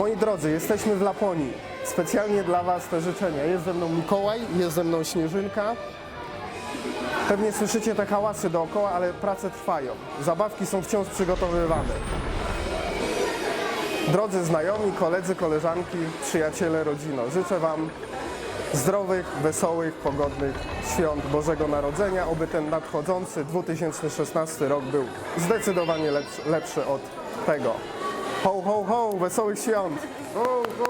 Moi drodzy, jesteśmy w Laponii. Specjalnie dla Was te życzenia. Jest ze mną Mikołaj, jest ze mną Śnieżynka. Pewnie słyszycie te hałasy dookoła, ale prace trwają. Zabawki są wciąż przygotowywane. Drodzy znajomi, koledzy, koleżanki, przyjaciele, rodzino, życzę Wam zdrowych, wesołych, pogodnych świąt Bożego Narodzenia, oby ten nadchodzący 2016 rok był zdecydowanie lepszy, lepszy od tego. Ho, ho, ho, wesołych świąt! Ho, ho,